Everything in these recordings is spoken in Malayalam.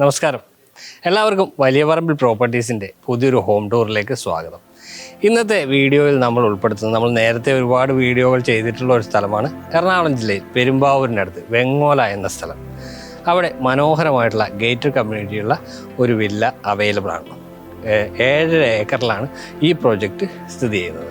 നമസ്കാരം. എല്ലാവർക്കും വലിയ പറമ്പിൽ പ്രോപ്പർട്ടീസിന്റെ പുതിയൊരു ഹോം ടൂറിലേക്ക് സ്വാഗതം. ഇന്നത്തെ വീഡിയോയിൽ നമ്മൾ ഉൾപ്പെടുത്തുന്നത് നമ്മൾ നേരത്തെ ഒരുപാട് വീഡിയോകൾ ചെയ്തിട്ടുള്ള ഒരു സ്ഥലമാണ് എറണാകുളം ജില്ലയിൽ പെരുമ്പാവൂരിനടുത്ത് വെങ്ങോല എന്ന സ്ഥലം. അവിടെ മനോഹരമായിട്ടുള്ള ഗേറ്റഡ് കമ്മ്യൂണിറ്റിയുള്ള ഒരു വില്ല അവൈലബിൾ ആണ്. ഏഴര ഏക്കറിലാണ് ഈ പ്രോജക്റ്റ് സ്ഥിതി ചെയ്യുന്നത്.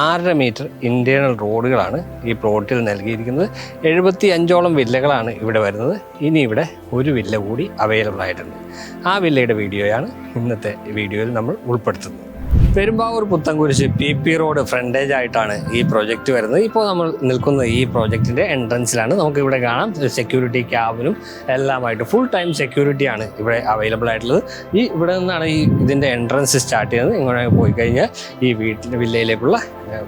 ആറര മീറ്റർ ഇന്റേണൽ റോഡുകളാണ് ഈ പ്ലോട്ടിൽ നൽകിയിരിക്കുന്നത്. എഴുപത്തി അഞ്ചോളം വില്ലകളാണ് ഇവിടെ വരുന്നത്. ഇനി ഇവിടെ ഒരു വില്ല കൂടി അവൈലബിൾ ആയിട്ടുണ്ട്. ആ വില്ലയുടെ വീഡിയോയാണ് ഇന്നത്തെ വീഡിയോയിൽ നമ്മൾ ഉൾപ്പെടുത്തുന്നത്. Perumbavoor Puthenkurish P P road frontage ആയിട്ടാണ് ഈ പ്രോജക്റ്റ് വരുന്നത്. ഇപ്പോൾ നമ്മൾ നിൽക്കുന്ന ഈ പ്രോജക്റ്റിന്റെ എൻട്രൻസിലാണ് നമുക്ക് ഇവിടെ കാണാം. സെക്യൂരിറ്റി ക്യാബിനും എല്ലാമായിട്ട് ഫുൾ ടൈം സെക്യൂരിറ്റിയാണ് ഇവിടെ അവൈലബിൾ ആയിട്ടുള്ളത്. ഈ ഇവിടെ നിന്നാണ് ഈ ഇതിന്റെ എൻട്രൻസ് സ്റ്റാർട്ട് ചെയ്യുന്നത്. ഇങ്ങനെ പോയി കഴിഞ്ഞാൽ ഈ വീട്ടിന്റെ വില്ലയിലേക്കുള്ള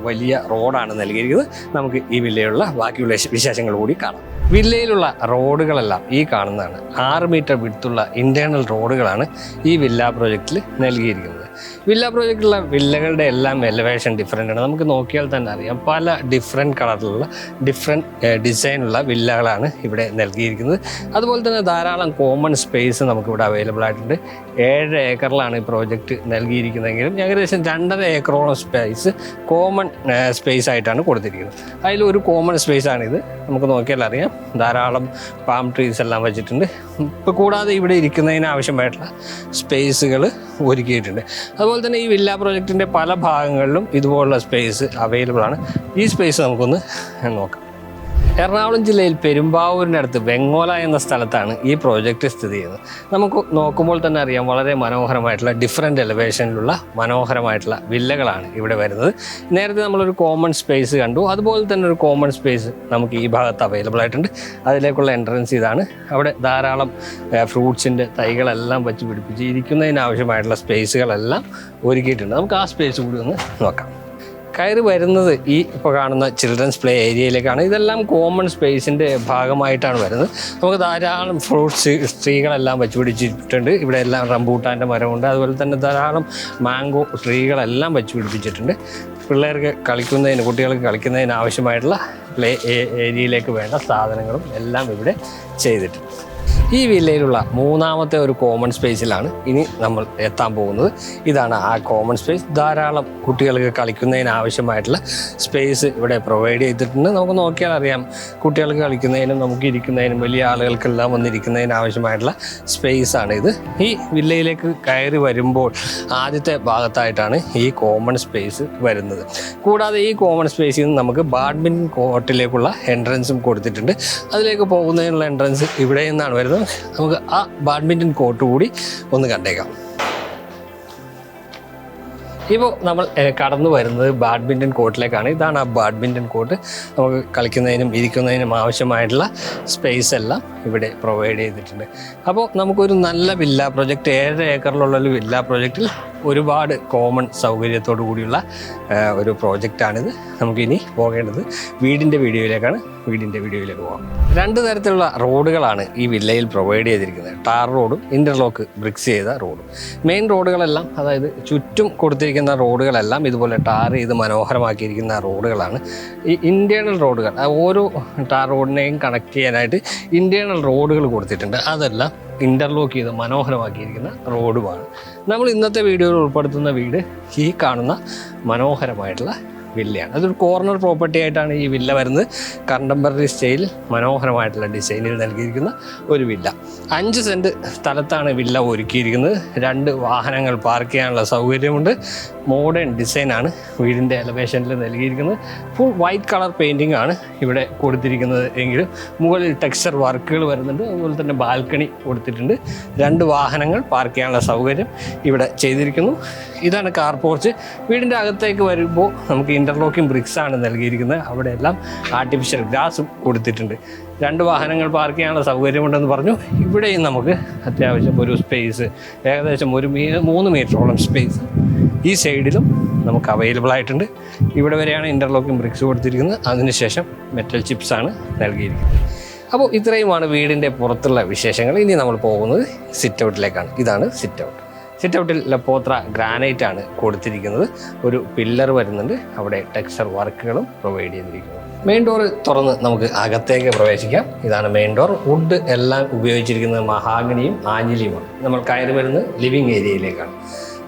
വലിയ റോഡാണ് നൽകിയിരിക്കുന്നത്. നമുക്ക് ഈ വില്ലയിലുള്ള ബാക്കിയുള്ള വിശേഷങ്ങൾ കൂടി കാണാം. വില്ലയിലുള്ള റോഡുകളെല്ലാം ഈ കാണുന്നതാണ്. ആറ് മീറ്റർ വിടുത്തുള്ള ഇന്റേർണൽ റോഡുകളാണ് ഈ വില്ല പ്രോജക്റ്റിൽ നൽകിയിരിക്കുന്നത്. വില്ല പ്രോജക്റ്റിലുള്ള വില്ലകളുടെ എല്ലാം എലവേഷൻ ഡിഫറെന്റ് ആണ്. നമുക്ക് നോക്കിയാൽ തന്നെ അറിയാം. പല ഡിഫറെന്റ് കളറിലുള്ള ഡിഫറെന്റ് ഡിസൈനുള്ള വില്ലകളാണ് ഇവിടെ നൽകിയിരിക്കുന്നത്. അതുപോലെ തന്നെ ധാരാളം കോമൺ സ്പേസ് നമുക്കിവിടെ അവൈലബിൾ ആയിട്ടുണ്ട്. ഏഴ് ഏക്കറിലാണ് ഈ പ്രോജക്റ്റ് നൽകിയിരിക്കുന്നതെങ്കിലും ഏകദേശം രണ്ടര ഏക്കറോളം സ്പേസ് കോമൺ സ്പേസ് ആയിട്ടാണ് കൊടുത്തിരിക്കുന്നത്. അതിൽ ഒരു കോമൺ സ്പേസ് ആണിത്. നമുക്ക് നോക്കിയാൽ അറിയാം. ധാരാളം പാം ട്രീസ് എല്ലാം വെച്ചിട്ടുണ്ട്. ഇപ്പോൾ കൂടാതെ ഇവിടെ ഇരിക്കുന്നതിന് ആവശ്യമായിട്ടുള്ള സ്പേസുകൾ ഒരുക്കിയിട്ടുണ്ട്. അതുപോലെ തന്നെ ഈ വില്ല പ്രോജക്റ്റിന്റെ പല ഭാഗങ്ങളിലും ഇതുപോലുള്ള സ്പേസ് അവൈലബിൾ ആണ്. ഈ സ്പേസ് നമുക്കൊന്ന് നോക്കാം. എറണാകുളം ജില്ലയിൽ പെരുമ്പാവൂരിനടുത്ത് വെങ്ങോല എന്ന സ്ഥലത്താണ് ഈ പ്രോജക്റ്റ് സ്ഥിതി ചെയ്യുന്നത്. നമുക്ക് നോക്കുമ്പോൾ തന്നെ അറിയാം വളരെ മനോഹരമായിട്ടുള്ള ഡിഫറെന്റ് എലവേഷനിലുള്ള മനോഹരമായിട്ടുള്ള വില്ലകളാണ് ഇവിടെ വരുന്നത്. നേരത്തെ നമ്മളൊരു കോമൺ സ്പേസ് കണ്ടു. അതുപോലെ തന്നെ ഒരു കോമൺ സ്പേസ് നമുക്ക് ഈ ഭാഗത്ത് അവൈലബിൾ ആയിട്ടുണ്ട്. അതിലേക്കുള്ള എൻട്രൻസ് ഇതാണ്. അവിടെ ധാരാളം ഫ്രൂട്ട്സിന്റെ തൈകളെല്ലാം വച്ച് പിടിപ്പിച്ച് ഇരിക്കുന്നതിനാവശ്യമായിട്ടുള്ള സ്പേസുകളെല്ലാം ഒരുക്കിയിട്ടുണ്ട്. നമുക്ക് ആ സ്പേസ് കൂടി ഒന്ന് നോക്കാം. കയറി വരുന്നത് ഈ ഇപ്പോൾ കാണുന്ന ചിൽഡ്രൻസ് പ്ലേ ഏരിയയിലേക്കാണ് ഇതെല്ലാം കോമൺ സ്പേസിന്റെ ഭാഗമായിട്ടാണ് വരുന്നത്. നമുക്ക് ധാരാളം ഫ്രൂട്ട്സ് സ്ത്രീകളെല്ലാം വെച്ച് പിടിച്ചിട്ടുണ്ട് ഇവിടെ എല്ലാം റംബൂട്ടാന്റെ മരമുണ്ട്. അതുപോലെ തന്നെ ധാരാളം മാംഗോ ട്രീകളെല്ലാം വെച്ച് പിടിപ്പിച്ചിട്ടുണ്ട് പിള്ളേർക്ക് കളിക്കുന്നതിന് കുട്ടികൾക്ക് കളിക്കുന്നതിന് ആവശ്യമായിട്ടുള്ള പ്ലേ ഏരിയയിലേക്ക് വേണ്ട സാധനങ്ങളും എല്ലാം ഇവിടെ ചെയ്തിട്ടുണ്ട്. ഈ വില്ലയിലുള്ള മൂന്നാമത്തെ ഒരു കോമൺ സ്പേസിലാണ് ഇനി നമ്മൾ എത്താൻ പോകുന്നത്. ഇതാണ് ആ കോമൺ സ്പേസ് ധാരാളം കുട്ടികൾക്ക് കളിക്കുന്നതിന് ആവശ്യമായിട്ടുള്ള സ്പേസ് ഇവിടെ പ്രൊവൈഡ് ചെയ്തിട്ടുണ്ട്. നമുക്ക് നോക്കിയാൽ അറിയാം കുട്ടികൾക്ക് കളിക്കുന്നതിനും നമുക്ക് ഇരിക്കുന്നതിനും വലിയ ആളുകൾക്കെല്ലാം വന്നിരിക്കുന്നതിന് ആവശ്യമായിട്ടുള്ള സ്പേസ് ആണ് ഇത്. ഈ വില്ലയിലേക്ക് കയറി വരുമ്പോൾ ആദ്യത്തെ ഭാഗത്തായിട്ടാണ് ഈ കോമൺ സ്പേസ് വരുന്നത്. കൂടാതെ ഈ കോമൺ സ്പേസിൽ നിന്ന് നമുക്ക് ബാഡ്മിന്റൺ കോർട്ടിലേക്കുള്ള എൻട്രൻസും കൊടുത്തിട്ടുണ്ട്. അതിലേക്ക് പോകുന്നതിനുള്ള എൻട്രൻസ് ഇവിടെ നിന്നാണ് വരുന്നത്. നമുക്ക് ആ ബാഡ്മിന്റൺ കോർട്ട് കൂടി ഒന്ന് കണ്ടേക്കാം. ഇപ്പോൾ നമ്മൾ കടന്നു വരുന്നത് ബാഡ്മിന്റൺ കോർട്ടിലേക്കാണ് ഇതാണ് ആ ബാഡ്മിന്റൺ കോർട്ട് നമുക്ക് കളിക്കുന്നതിനും ഇരിക്കുന്നതിനും ആവശ്യമായിട്ടുള്ള സ്പേസ് എല്ലാം ഇവിടെ പ്രൊവൈഡ് ചെയ്തിട്ടുണ്ട്. അപ്പോൾ നമുക്കൊരു നല്ല വില്ല പ്രൊജക്റ്റ് ഏഴര ഏക്കറിലുള്ള ഒരു വില്ല പ്രൊജക്റ്റിൽ ഒരുപാട് കോമൺ സൗകര്യത്തോടു കൂടിയുള്ള ഒരു പ്രോജക്റ്റാണിത് നമുക്കിനി പോകേണ്ടത് വീടിന്റെ വീഡിയോയിലേക്കാണ്. വീടിന്റെ വീഡിയോയിലേക്ക് പോകാം രണ്ട് തരത്തിലുള്ള റോഡുകളാണ് ഈ വില്ലയിൽ പ്രൊവൈഡ് ചെയ്തിരിക്കുന്നത്. ടാർ റോഡും ഇന്റർലോക്ക് ബ്രിക്സ് ചെയ്ത റോഡും. മെയിൻ റോഡുകളെല്ലാം അതായത് ചുറ്റും കൊടുത്തിരിക്കുന്ന റോഡുകളെല്ലാം ഇതുപോലെ ടാർ ചെയ്ത് മനോഹരമാക്കിയിരിക്കുന്ന റോഡുകളാണ്. ഈ ഇന്റേണൽ റോഡുകൾ ഓരോ ടാർ റോഡിനെയും കണക്ട് ചെയ്യാനായിട്ട് ഇന്റേണൽ റോഡുകൾ കൊടുത്തിട്ടുണ്ട്. അതെല്ലാം ഇന്റർലോക്ക് ചെയ്ത് മനോഹരമാക്കിയിരിക്കുന്ന റോഡുമാണ്. നമ്മൾ ഇന്നത്തെ വീഡിയോയിൽ ഉൾപ്പെടുത്തുന്ന വീട് ഈ കാണുന്ന മനോഹരമായിട്ടുള്ള വില്ലയാണ്. അതൊരു കോർണർ പ്രോപ്പർട്ടി ആയിട്ടാണ് ഈ വില്ല വരുന്നത്. കണ്ടംപററി സ്റ്റൈൽ മനോഹരമായിട്ടുള്ള ഡിസൈനിൽ നൽകിയിരിക്കുന്ന ഒരു വില്ല. അഞ്ച് സെന്റ് സ്ഥലത്താണ് വില്ല ഒരുക്കിയിരിക്കുന്നത്. രണ്ട് വാഹനങ്ങൾ പാർക്ക് ചെയ്യാനുള്ള സൗകര്യമുണ്ട്. മോഡേൺ ഡിസൈനാണ് വീടിന്റെ എലവേഷനിൽ നൽകിയിരിക്കുന്നത്. ഫുൾ വൈറ്റ് കളർ പെയിന്റിംഗ് ആണ് ഇവിടെ കൊടുത്തിരിക്കുന്നത് എങ്കിലും മുകളിൽ ടെക്സ്ചർ വർക്കുകൾ വരുന്നുണ്ട്. അതുപോലെ തന്നെ ബാൽക്കണി കൊടുത്തിട്ടുണ്ട്. രണ്ട് വാഹനങ്ങൾ പാർക്ക് ചെയ്യാനുള്ള സൗകര്യം ഇവിടെ ചെയ്തിരിക്കുന്നു. ഇതാണ് കാർ പോർച്ച് വീടിന്റെ അകത്തേക്ക് വരുമ്പോൾ നമുക്ക് ഇന്റർലോക്കിംഗ് ബ്രിക്സ് ആണ് നൽകിയിരിക്കുന്നത്. അവിടെയെല്ലാം ആർട്ടിഫിഷ്യൽ ഗ്രാസ് കൊടുത്തിട്ടുണ്ട്. രണ്ട് വാഹനങ്ങൾ പാർക്ക് ചെയ്യാനുള്ള സൗകര്യമുണ്ടെന്ന് പറഞ്ഞു. ഇവിടെയും നമുക്ക് അത്യാവശ്യം ഒരു സ്പേസ് ഏകദേശം ഒരു മീ മൂന്ന് മീറ്ററോളം സ്പേസ് ഈ സൈഡിലും നമുക്ക് അവൈലബിൾ ആയിട്ടുണ്ട്. ഇവിടെ വരെയാണ് ഇന്റർലോക്കിംഗ് ബ്രിക്സ് കൊടുത്തിരിക്കുന്നത്. അതിനുശേഷം മെറ്റൽ ചിപ്സ് ആണ് നൽകിയിരിക്കുന്നത്. അപ്പോൾ ഇത്രയുമാണ് വീടിന്റെ പുറത്തുള്ള വിശേഷങ്ങൾ. ഇനി നമ്മൾ പോകുന്നത് സിറ്റ് ഔട്ടിലേക്കാണ് ഇതാണ് സിറ്റ് ഔട്ട് സിറ്റ് ഔട്ടിൽ ലപ്പോത്ര ഗ്രാനൈറ്റ് ആണ് കൊടുത്തിരിക്കുന്നത്. ഒരു പില്ലർ വരുന്നുണ്ട്. അവിടെ ടെക്സ്ചർ വർക്കുകളും പ്രൊവൈഡ് ചെയ്തിരിക്കുന്നു. മെയിൻ ഡോർ തുറന്ന് നമുക്ക് അകത്തേക്ക് പ്രവേശിക്കാം. ഇതാണ് മെയിൻ ഡോർ വുഡ് എല്ലാം ഉപയോഗിച്ചിരിക്കുന്നത് മഹാഗണിയും ആഞ്ഞിലിയുമാണ് നമ്മൾ കയറി വരുന്നത് ലിവിങ് ഏരിയയിലേക്കാണ്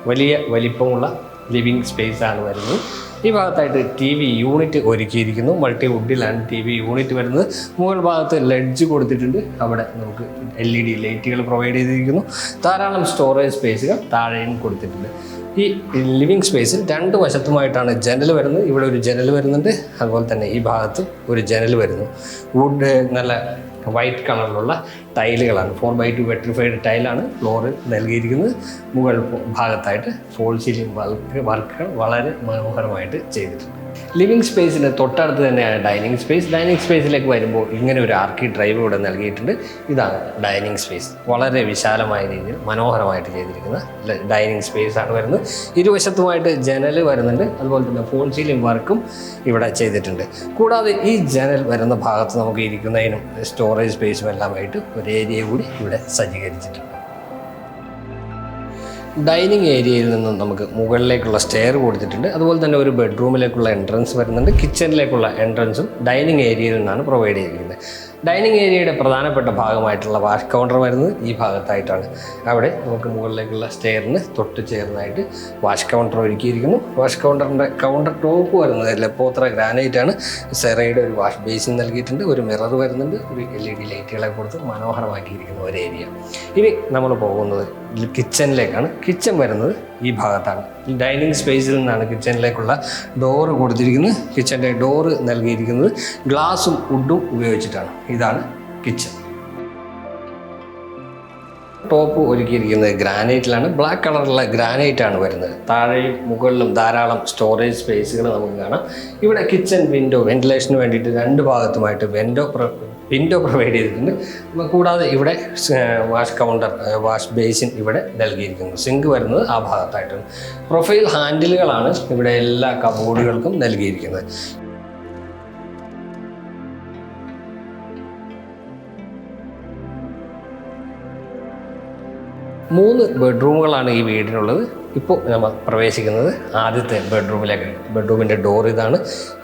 വലിയ വലിപ്പമുള്ള ലിവിങ് ആണ് വരുന്നത്. ഈ ഭാഗത്തായിട്ട് ടി വി യൂണിറ്റ് ഒരുക്കിയിരിക്കുന്നു. മൾട്ടി വുഡിലാണ് ടി വി യൂണിറ്റ് വരുന്നത്. മുകൾ ഭാഗത്ത് ലെഡ്ജ് കൊടുത്തിട്ടുണ്ട്. അവിടെ നമുക്ക് എൽ ഇ ഡി ലൈറ്റുകൾ പ്രൊവൈഡ് ചെയ്തിരിക്കുന്നു. ധാരാളം സ്റ്റോറേജ് സ്പേസുകൾ താഴെയും കൊടുത്തിട്ടുണ്ട്. ഈ ലിവിങ് സ്പേസിൽ രണ്ട് വശത്തുമായിട്ടാണ് ജനൽ വരുന്നത്. ഇവിടെ ഒരു ജനൽ വരുന്നുണ്ട്. അതുപോലെ തന്നെ ഈ ഭാഗത്ത് ഒരു ജനൽ വരുന്നു. വുഡ് നല്ല വൈറ്റ് കളറിലുള്ള ടൈലുകളാണ്. ഫോർ ബൈ ടു വെട്രിഫൈഡ് ടൈലാണ് ഫ്ലോറിൽ നൽകിയിരിക്കുന്നത്. മുകൾ ഭാഗത്തായിട്ട് ഫോൾ സീലിംഗ് വർക്ക് വർക്കുകൾ വളരെ മനോഹരമായിട്ട് ചെയ്തിട്ടുണ്ട്. ലിവിങ് സ്പേസിന് തൊട്ടടുത്ത് തന്നെയാണ് ഡൈനിങ് സ്പേസ് ഡൈനിങ് സ്പേസിലേക്ക് വരുമ്പോൾ ഇങ്ങനെ ഒരു ആർക്കി ഡ്രൈവ് ഇവിടെ നൽകിയിട്ടുണ്ട്. ഇതാണ് ഡൈനിങ് സ്പേസ് വളരെ വിശാലമായ രീതിയിൽ മനോഹരമായിട്ട് ചെയ്തിരിക്കുന്ന ഡൈനിങ് സ്പേസ് ആണ് വരുന്നത്. ഇരുവശത്തുമായിട്ട് ജനൽ വരുന്നുണ്ട്. അതുപോലെ തന്നെ ഫോൺ സീലിംഗ് വർക്കും ഇവിടെ ചെയ്തിട്ടുണ്ട്. കൂടാതെ ഈ ജനൽ വരുന്ന ഭാഗത്ത് നമുക്ക് ഇരിക്കുന്നതിനും സ്റ്റോറേജ് സ്പേസും എല്ലാമായിട്ട് ഒരു ഏരിയ കൂടി ഇവിടെ സജ്ജീകരിച്ചിട്ടുണ്ട്. ഡൈനിങ് ഏരിയയിൽ നിന്നും നമുക്ക് മുകളിലേക്കുള്ള സ്റ്റെയർ കൊടുത്തിട്ടുണ്ട്. അതുപോലെ തന്നെ ഒരു ബെഡ്റൂമിലേക്കുള്ള എൻട്രൻസ് വരുന്നുണ്ട്. കിച്ചണിലേക്കുള്ള എൻട്രൻസും ഡൈനിങ് ഏരിയയിൽ നിന്നാണ് പ്രൊവൈഡ് ചെയ്തിരിക്കുന്നത്. ഡൈനിങ് ഏരിയയുടെ പ്രധാനപ്പെട്ട ഭാഗമായിട്ടുള്ള വാഷ് കൗണ്ടർ വരുന്നത് ഈ ഭാഗത്തായിട്ടാണ്. അവിടെ നമുക്ക് മുകളിലേക്കുള്ള സ്റ്റെയറിന് തൊട്ട് ചേർന്നായിട്ട് വാഷ് കൗണ്ടർ ഒരുക്കിയിരിക്കുന്നു. വാഷ് കൗണ്ടറിന്റെ കൗണ്ടർ ടോപ്പ് വരുന്നത് ലെപ്പോത്ര ഗ്രാനൈറ്റ് ആണ്. സെറയുടെ ഒരു വാഷ് ബേസിൻ നൽകിയിട്ടുണ്ട്. ഒരു മിറർ വരുന്നുണ്ട്. ഒരു എൽ ഇ ഡി ലൈറ്റുകളെ കൊടുത്ത് മനോഹരമാക്കിയിരിക്കുന്ന ഒരു ഏരിയ. ഇനി നമ്മൾ പോകുന്നത് കിച്ചണിലേക്കാണ് കിച്ചൺ വരുന്നത് ഈ ഭാഗത്താണ്. ഡൈനിങ് സ്പേസിൽ നിന്നാണ് കിച്ചണിലേക്കുള്ള ഡോറ് കൊടുത്തിരിക്കുന്നത്. കിച്ചന്റെ ഡോറ് നൽകിയിരിക്കുന്നത് ഗ്ലാസും വുഡും ഉപയോഗിച്ചിട്ടാണ്. ഇതാണ് കിച്ചൺ ടോപ്പ് ഒരുക്കിയിരിക്കുന്നത് ഗ്രാനൈറ്റിലാണ് ബ്ലാക്ക് കളറുള്ള ഗ്രാനൈറ്റ് ആണ് വരുന്നത്. താഴെയും മുകളിലും ധാരാളം സ്റ്റോറേജ് സ്പേസുകൾ നമുക്ക് കാണാം. ഇവിടെ കിച്ചൺ വിൻഡോ വെന്റിലേഷന് വേണ്ടിയിട്ട് രണ്ട് ഭാഗത്തുമായിട്ട് വെൻഡോ വിൻഡോ പ്രൊവൈഡ് ചെയ്തിട്ടുണ്ട്. കൂടാതെ ഇവിടെ വാഷ് കൗണ്ടർ വാഷ് ബേസിൻ ഇവിടെ നൽകിയിരിക്കുന്നു. സിങ്ക് വരുന്നത് ആ ഭാഗത്തായിട്ടാണ്. പ്രൊഫൈൽ ഹാൻഡിലുകളാണ് ഇവിടെ എല്ലാ കബോർഡുകൾക്കും നൽകിയിരിക്കുന്നത്. മൂന്ന് ബെഡ്റൂമുകളാണ് ഈ വീടിനുള്ളത്. ഇപ്പോൾ നമ്മൾ പ്രവേശിക്കുന്നത് ആദ്യത്തെ ബെഡ്റൂമിലേക്ക് ബെഡ്റൂമിന്റെ ഡോർ ഇതാണ്.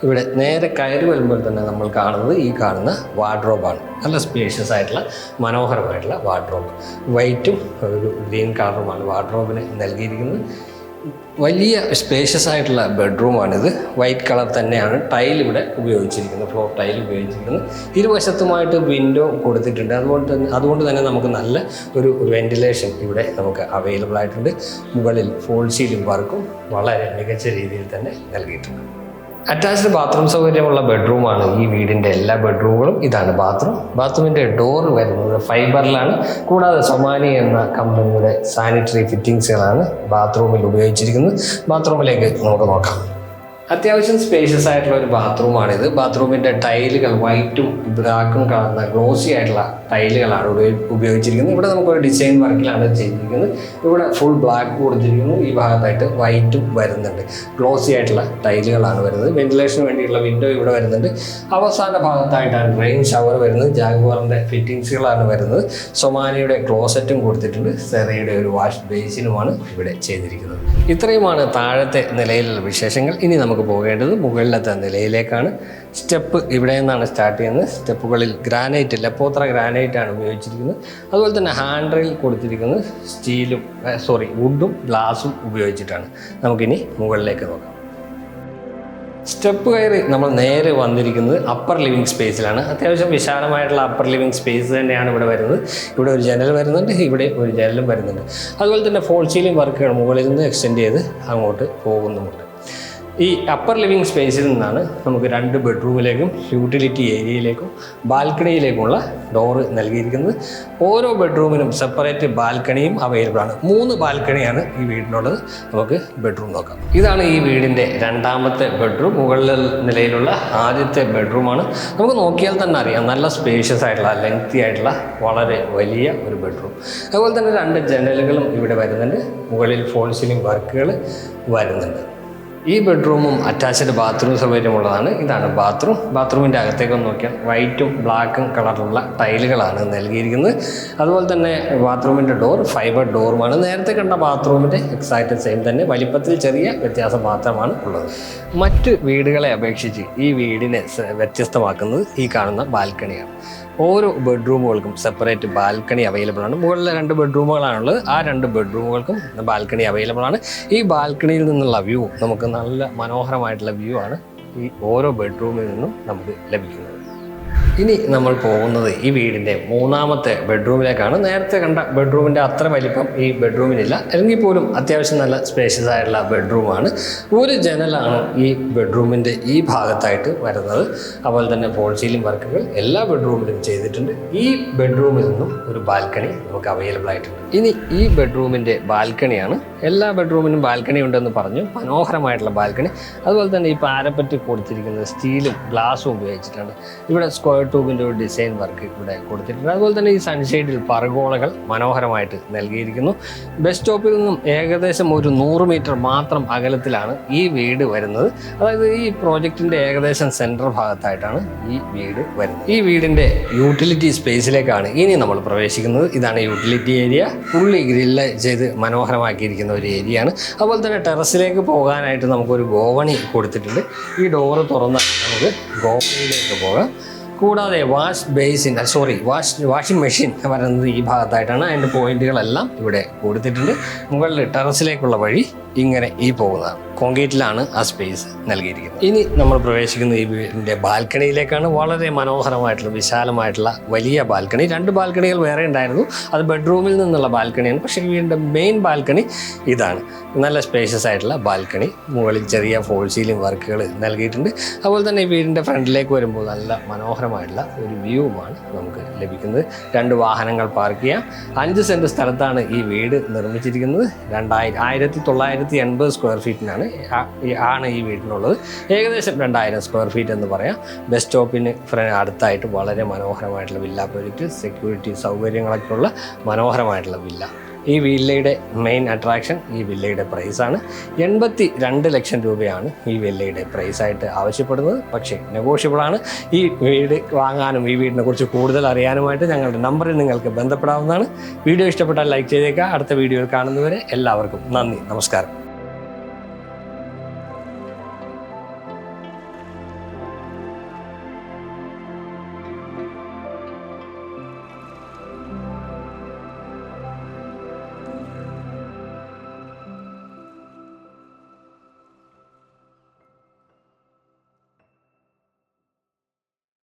ഇവിടെ നേരെ കയറി വരുമ്പോൾ തന്നെ നമ്മൾ കാണുന്നത് ഈ കാണുന്ന വാർഡ്രോബാണ് നല്ല സ്പേഷ്യസ് ആയിട്ടുള്ള മനോഹരമായിട്ടുള്ള വാർഡ്രോബ് വൈറ്റും ഒരു ഗ്രീൻ കളറുമാണ് വാർഡ്രോബിന് നൽകിയിരിക്കുന്നത്. വലിയ സ്പേഷ്യസ് ആയിട്ടുള്ള ബെഡ്റൂമാണിത് വൈറ്റ് കളർ തന്നെയാണ് ടൈൽ ഇവിടെ ഉപയോഗിച്ചിരിക്കുന്നത് ഫ്ലോർ ടൈൽ ഉപയോഗിച്ചിരിക്കുന്നത്. ഇരുവശത്തുമായിട്ട് വിൻഡോ കൊടുത്തിട്ടുണ്ട്. അതുകൊണ്ട് തന്നെ അതുകൊണ്ട് തന്നെ നമുക്ക് നല്ല ഒരു വെന്റിലേഷൻ ഇവിടെ നമുക്ക് അവൈലബിൾ ആയിട്ടുണ്ട്. മുകളിൽ ഫോൾ സീലിംഗ് വർക്കും വളരെ മികച്ച രീതിയിൽ തന്നെ നൽകിയിട്ടുണ്ട്. അറ്റാച്ച്ഡ് ബാത്റൂം സൗകര്യമുള്ള ബെഡ്റൂമാണ് ഈ വീടിന്റെ എല്ലാ ബെഡ്റൂമുകളും ഇതാണ്. ബാത്റൂം ബാത്റൂമിന്റെ ഡോർ വരുന്നത് ഫൈബറിലാണ് കൂടാതെ സൊമാനി എന്ന കമ്പനിയുടെ സാനിറ്ററി ഫിറ്റിങ്സുകളാണ് ബാത്റൂമിൽ ഉപയോഗിച്ചിരിക്കുന്നത്. ബാത്റൂമിലേക്ക് നമുക്ക് നോക്കാം. അത്യാവശ്യം സ്പേഷ്യസ് ആയിട്ടുള്ള ഒരു ബാത്റൂമാണിത് ബാത്റൂമിന്റെ ടൈലുകൾ വൈറ്റും ബ്ലാക്കും കളർന്ന ഗ്ലോസി ആയിട്ടുള്ള ടൈലുകളാണ് ഇവിടെ ഉപയോഗിച്ചിരിക്കുന്നത്. ഇവിടെ നമുക്കൊരു ഡിസൈൻ വർക്കിലാണ് ചെയ്തിരിക്കുന്നത്. ഇവിടെ ഫുൾ ബ്ലാക്ക് കൊടുത്തിരിക്കുന്നു. ഈ ഭാഗത്തായിട്ട് വൈറ്റും വരുന്നുണ്ട്. ഗ്ലോസി ആയിട്ടുള്ള ടൈലുകളാണ് വരുന്നത്. വെന്റിലേഷന് വേണ്ടിയിട്ടുള്ള വിൻഡോ ഇവിടെ വരുന്നുണ്ട്. അവസാന ഭാഗത്തായിട്ടാണ് റെയിൻ ഷവർ വരുന്നത്. ജാഗ്വാറിന്റെ ഫിറ്റിങ്സുകളാണ് വരുന്നത്. സൊമാനിയുടെ ക്ലോസറ്റും കൊടുത്തിട്ടുണ്ട്. സെറയുടെ ഒരു വാഷ് ബേസിനുമാണ് ഇവിടെ ചെയ്തിരിക്കുന്നത്. ഇത്രയുമാണ് താഴത്തെ നിലയിലുള്ള വിശേഷങ്ങൾ. ഇനി നമുക്ക് പോകേണ്ടത് മുകളിലത്തെ നിലയിലേക്കാണ്. സ്റ്റെപ്പ് ഇവിടെ നിന്നാണ് സ്റ്റാർട്ട് ചെയ്യുന്നത്. സ്റ്റെപ്പുകളിൽ ഗ്രാനൈറ്റ് ലപ്പോത്ര ഗ്രാനൈറ്റ് ആണ് ഉപയോഗിച്ചിരിക്കുന്നത്. അതുപോലെ തന്നെ ഹാൻഡ് റെയിൽ കൊടുത്തിരിക്കുന്നത് സ്റ്റീലും സോറി വുഡും ഗ്ലാസും ഉപയോഗിച്ചിട്ടാണ്. നമുക്കിനി മുകളിലേക്ക് നോക്കാം. സ്റ്റെപ്പ് കയറി നമ്മൾ നേരെ വന്നിരിക്കുന്നത് അപ്പർ ലിവിങ് സ്പേസിലാണ് അത്യാവശ്യം വിശാലമായിട്ടുള്ള അപ്പർ ലിവിങ് സ്പേസ് തന്നെയാണ് ഇവിടെ വരുന്നത്. ഇവിടെ ഒരു ജനൽ വരുന്നുണ്ട് ഇവിടെ ഒരു ജനലും വരുന്നുണ്ട്. അതുപോലെ തന്നെ ഫോൾ സീലിംഗ് വർക്കുകൾ മുകളിൽ നിന്ന് എക്സ്റ്റെൻഡ് ചെയ്ത് അങ്ങോട്ട് പോകുന്നുമുണ്ട്. ഈ അപ്പർ ലിവിങ് സ്പേസിൽ നിന്നാണ് നമുക്ക് രണ്ട് ബെഡ്റൂമിലേക്കും യൂട്ടിലിറ്റി ഏരിയയിലേക്കും ബാൽക്കണിയിലേക്കുമുള്ള ഡോറ് നൽകിയിരിക്കുന്നത്. ഓരോ ബെഡ്റൂമിനും സെപ്പറേറ്റ് ബാൽക്കണിയും അവൈലബിൾ ആണ്. മൂന്ന് ബാൽക്കണിയാണ് ഈ വീടിനുള്ളത്. നമുക്ക് ബെഡ്റൂം നോക്കാം. ഇതാണ് ഈ വീടിന്റെ രണ്ടാമത്തെ ബെഡ്റൂം മുകളിൽ നിലയിലുള്ള ആദ്യത്തെ ബെഡ്റൂമാണ് നമുക്ക് നോക്കിയാൽ തന്നെ അറിയാം നല്ല സ്പേഷ്യസ് ആയിട്ടുള്ള ലെങ്തി ആയിട്ടുള്ള വളരെ വലിയ ഒരു ബെഡ്റൂം അതുപോലെ തന്നെ രണ്ട് ജനലുകളും ഇവിടെ വരുന്നുണ്ട്. മുകളിൽ ഫോൾ സീലിംഗ് വർക്കുകൾ വരുന്നുണ്ട്. ഈ ബെഡ്റൂമും അറ്റാച്ച്ഡ് ബാത്റൂം സൗകര്യമുള്ളതാണ്. ഇതാണ് ബാത്റൂം. ബാത്റൂമിന്റെ അകത്തേക്ക് ഒന്ന് നോക്കിയാൽ വൈറ്റും ബ്ലാക്കും കളറുള്ള ടൈലുകളാണ് നൽകിയിരിക്കുന്നത്. അതുപോലെ തന്നെ ബാത്റൂമിന്റെ ഡോർ ഫൈബർ ഡോറുമാണ്. നേരത്തെ കണ്ട ബാത്റൂമിന്റെ എക്സാക്റ്റ് സെയിം തന്നെ. വലിപ്പത്തിൽ ചെറിയ വ്യത്യാസം മാത്രമാണ് ഉള്ളത്. മറ്റ് വീടുകളെ അപേക്ഷിച്ച് ഈ വീടിനെ വ്യത്യസ്തമാക്കുന്നത് ഈ കാണുന്ന ബാൽക്കണിയാണ്. ഓരോ ബെഡ്റൂമുകൾക്കും സെപ്പറേറ്റ് ബാൽക്കണി അവൈലബിൾ ആണ്. മുകളിലെ രണ്ട് ബെഡ്റൂമുകളാണുള്ളത്. ആ രണ്ട് ബെഡ്റൂമുകൾക്കും ബാൽക്കണി അവൈലബിൾ ആണ്. ഈ ബാൽക്കണിയിൽ നിന്നുള്ള വ്യൂ നമുക്ക് നല്ല മനോഹരമായിട്ടുള്ള വ്യൂ ആണ് ഈ ഓരോ ബെഡ്റൂമിൽ നിന്നും നമുക്ക് ലഭിക്കുന്നത്. ഇനി നമ്മൾ പോകുന്നത് ഈ വീടിന്റെ മൂന്നാമത്തെ ബെഡ്റൂമിലേക്കാണ്. നേരത്തെ കണ്ട ബെഡ്റൂമിന്റെ അത്ര വലിപ്പം ഈ ബെഡ്റൂമിനില്ല. അല്ലെങ്കിൽ പോലും അത്യാവശ്യം നല്ല സ്പേഷ്യസ് ആയിട്ടുള്ള ബെഡ്റൂമാണ്. ഒരു ജനലാണ് ഈ ബെഡ്റൂമിന്റെ ഈ ഭാഗത്തായിട്ട് വരുന്നത്. അതുപോലെ തന്നെ ഫോൾ വർക്കുകൾ എല്ലാ ബെഡ്റൂമിലും ചെയ്തിട്ടുണ്ട്. ഈ ബെഡ്റൂമിൽ നിന്നും ഒരു ബാൽക്കണി നമുക്ക് അവൈലബിൾ ആയിട്ടുണ്ട്. ഇനി ഈ ബെഡ്റൂമിന്റെ ബാൽക്കണിയാണ്. എല്ലാ ബെഡ്റൂമിനും ബാൽക്കണി ഉണ്ടെന്ന് പറഞ്ഞു. മനോഹരമായിട്ടുള്ള ബാൽക്കണി. അതുപോലെ തന്നെ ഈ പാരപ്പറ്റ് കൊടുത്തിരിക്കുന്നത് സ്റ്റീലും ഗ്ലാസും ഉപയോഗിച്ചിട്ടാണ്. ഇവിടെ സ്ക്വയർ ട്യൂബിന്റെ ഒരു ഡിസൈൻ വർക്ക് ഇവിടെ കൊടുത്തിട്ടുണ്ട്. അതുപോലെ തന്നെ ഈ സൺഷെയ്ഡിൽ പറഗോളകൾ മനോഹരമായിട്ട് നൽകിയിരിക്കുന്നു. ബസ് സ്റ്റോപ്പിൽ നിന്നും ഏകദേശം ഒരു നൂറ് മീറ്റർ മാത്രം അകലത്തിലാണ് ഈ വീട് വരുന്നത്. അതായത് ഈ പ്രോജക്റ്റിന്റെ ഏകദേശം സെൻട്രൽ ഭാഗത്തായിട്ടാണ് ഈ വീട് വരുന്നത്. ഈ വീടിന്റെ യൂട്ടിലിറ്റി സ്പേസിലേക്കാണ് ഇനി നമ്മൾ പ്രവേശിക്കുന്നത്. ഇതാണ് യൂട്ടിലിറ്റി ഏരിയ. ഫുള്ളി ഗ്രില്ല് ചെയ്ത് മനോഹരമാക്കിയിരിക്കുന്ന ഒരു ഏരിയയാണ്. അതുപോലെ തന്നെ ടെറസിലേക്ക് പോകാനായിട്ട് നമുക്കൊരു ഗോവണി കൊടുത്തിട്ടുണ്ട്. ഈ ഡോറ് തുറന്ന് നമുക്ക് ഗോവണിയിലേക്ക് പോകാം. കൂടാതെ wash basin sorry wash washing machine വരുന്നത് ഈ ഭാഗത്തായിട്ടാണ്. അതിന്റെ പോയിന്റുകളെല്ലാം ഇവിടെ കൊടുത്തിട്ടുണ്ട്. മുകളിൽ ടെറസിലേക്കുള്ള വഴി ഇങ്ങനെ ഈ പോകുന്നതാണ്. കോൺക്രീറ്റിലാണ് ആ സ്പേസ് നൽകിയിരിക്കുന്നത്. ഇനി നമ്മൾ പ്രവേശിക്കുന്ന ഈ വീടിന്റെ ബാൽക്കണിയിലേക്കാണ് വളരെ മനോഹരമായിട്ടുള്ള വിശാലമായിട്ടുള്ള വലിയ ബാൽക്കണി. രണ്ട് ബാൽക്കണികൾ വേറെ ഉണ്ടായിരുന്നു. അത് ബെഡ്റൂമിൽ നിന്നുള്ള ബാൽക്കണിയാണ്. പക്ഷേ വീടിന്റെ മെയിൻ ബാൽക്കണി ഇതാണ്. നല്ല സ്പേഷ്യസ് ആയിട്ടുള്ള ബാൽക്കണി. മുകളിൽ ചെറിയ ഫോൾ സീലിംഗ് വർക്കുകൾ നൽകിയിട്ടുണ്ട്. അതുപോലെ തന്നെ വീടിന്റെ ഫ്രണ്ടിലേക്ക് വരുമ്പോൾ നല്ല മനോഹരമായിട്ടുള്ള ഒരു വ്യൂവുമാണ് നമുക്ക് ലഭിക്കുന്നത്. രണ്ട് വാഹനങ്ങൾ പാർക്ക് ചെയ്യാം. അഞ്ച് സെന്റ് സ്ഥലത്താണ് ഈ വീട് നിർമ്മിച്ചിരിക്കുന്നത്. രണ്ടായിരം ആയിരത്തി തൊള്ളായിരത്തി എൺപത് സ്ക്വയർ ഫീറ്റിനാണ് ആണ് ഈ വീടിനുള്ളത്. ഏകദേശം രണ്ടായിരം സ്ക്വയർ ഫീറ്റ് എന്ന് പറയാം. ബസ് സ്റ്റോപ്പിന് അടുത്തായിട്ട് വളരെ മനോഹരമായിട്ടുള്ള വില്ല പ്രൊജക്റ്റ് സെക്യൂരിറ്റി സൗകര്യങ്ങളൊക്കെ ഉള്ള മനോഹരമായിട്ടുള്ള വില്ല ഈ വില്ലയുടെ മെയിൻ അട്രാക്ഷൻ ഈ വില്ലയുടെ പ്രൈസാണ് എൺപത്തി രണ്ട് ലക്ഷം രൂപയാണ് ഈ വില്ലയുടെ പ്രൈസായിട്ട് ആവശ്യപ്പെടുന്നത്. പക്ഷേ നെഗോഷ്യബിളാണ് ഈ വീട് വാങ്ങാനും ഈ വീടിനെ കുറിച്ച് കൂടുതൽ അറിയാനുമായിട്ട് ഞങ്ങളുടെ നമ്പറിൽ നിങ്ങൾക്ക് ബന്ധപ്പെടാവുന്നതാണ്. വീഡിയോ ഇഷ്ടപ്പെട്ടാൽ ലൈക്ക് ചെയ്തേക്കുക. അടുത്ത വീഡിയോയിൽ കാണുന്നവരെ എല്ലാവർക്കും നന്ദി നമസ്കാരം.